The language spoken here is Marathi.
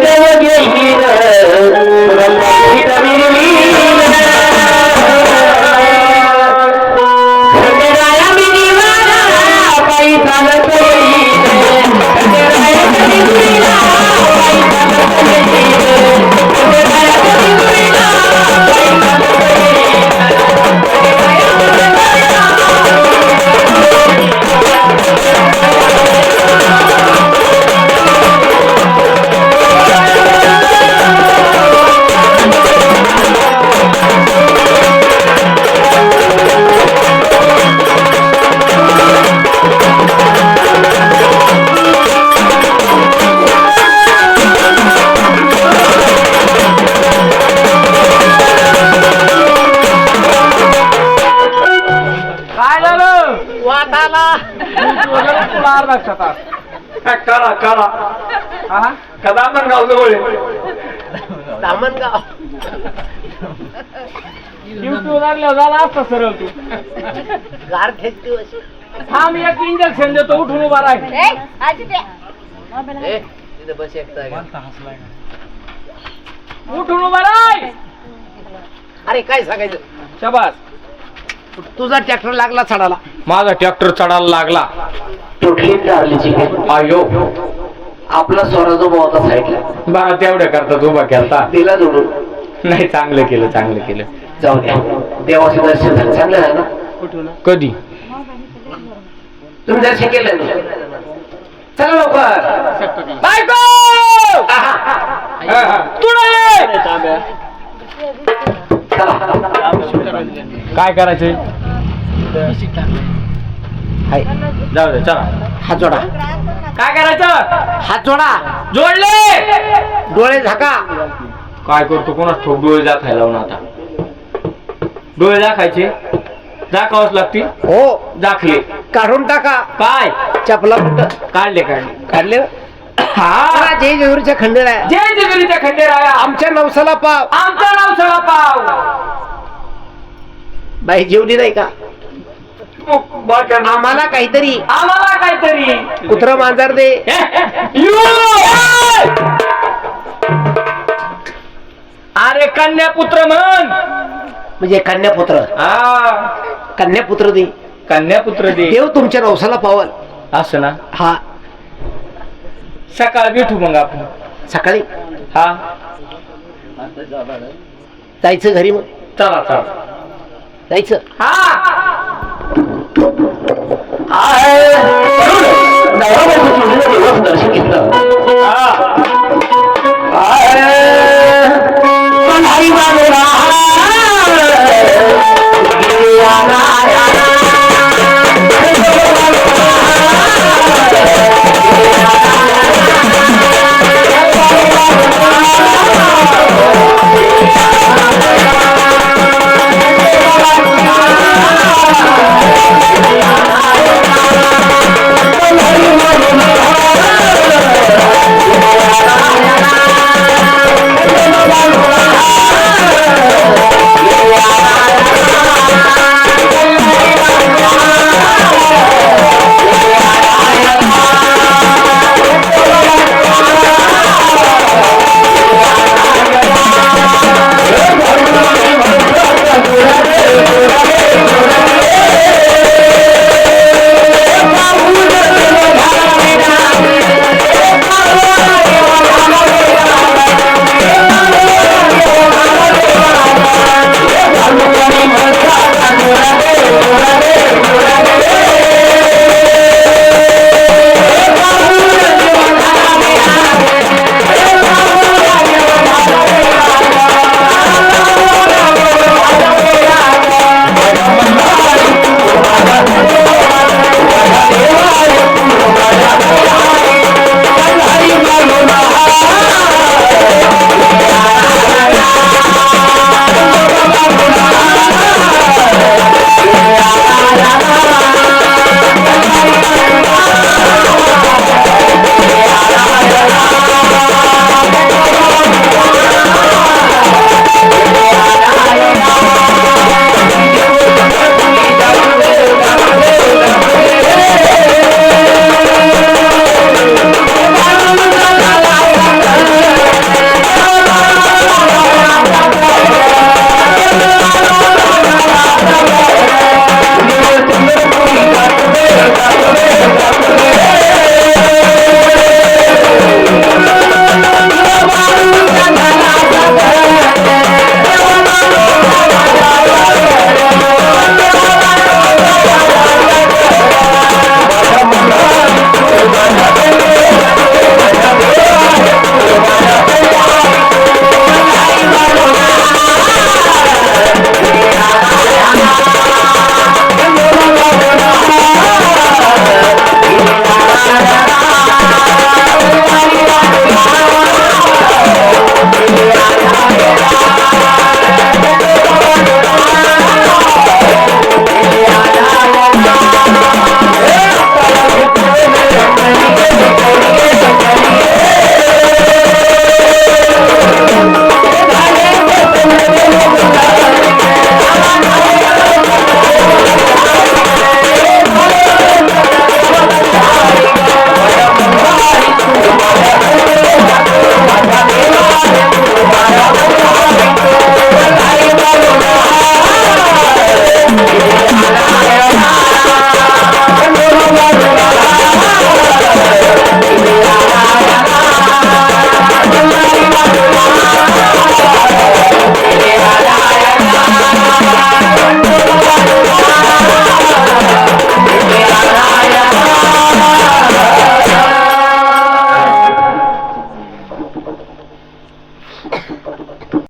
देव घेईन तुला अर्धा लक्षात काळा काळा हा कदा पण गाव जवळ आहे. दामणगाव. युट्यूब लागल्यावर झाला असता सरळ तू. गार खेचते अशी. थांब एक इंजेक्शन देतो उठून उभा राह. ए तिथे बस एक जागेवर. उठून उभा राह. अरे काय सांगायचं? शबास. तुझा ट्रॅक्टर लागला चढाला माझा ट्रॅक्टर चढायला लागला. तुटली कारलीची गेट अयो. आपला स्वराजो भावाचा साईडला. बरा तेवढ्या करतात उभा केलता. दिला जोडून. नाही चांगलं केलं चांगलं केलं. जाऊ द्या. देवाचं दर्शन झालं. चांगलं आहे ना? कधी? तुम्ही दर्शन केलं ना चला लवकर. बायको! काय करायचंय? जाऊ दे चला. हात जोडा. काय करायचं? हात जोडा. जोडले! डोळे झाका. काय करतो? कोणाच ठोक डोळे दाखायला लावून आता. डोळे दाखायचे दाखवाच लागतील. हो. दाखले काढून टाका. काय? चपला कुठं? काढले काढले. काढले? हा. जय जेजुरीच्या खंडेरा जय जिगरीच्या खंडेराया. आमच्या नवसाला पाव. आमचं नाव सळा पाव. बाई जेवली नाही का? आम्हाला काहीतरी. आम्हाला काहीतरी. कुत्र मांजर दे! अरे कन्यापुत्र म्हण. म्हणजे कन्यापुत्र. कन्यापुत्र दे. कन्यापुत्र दे. देव तुमच्या नवसाला पावल असं ना? हा. सकाळ भेटू मग आपण. सकाळी? हा. जायचं घरी मग. चला चला. जायचं. हा. a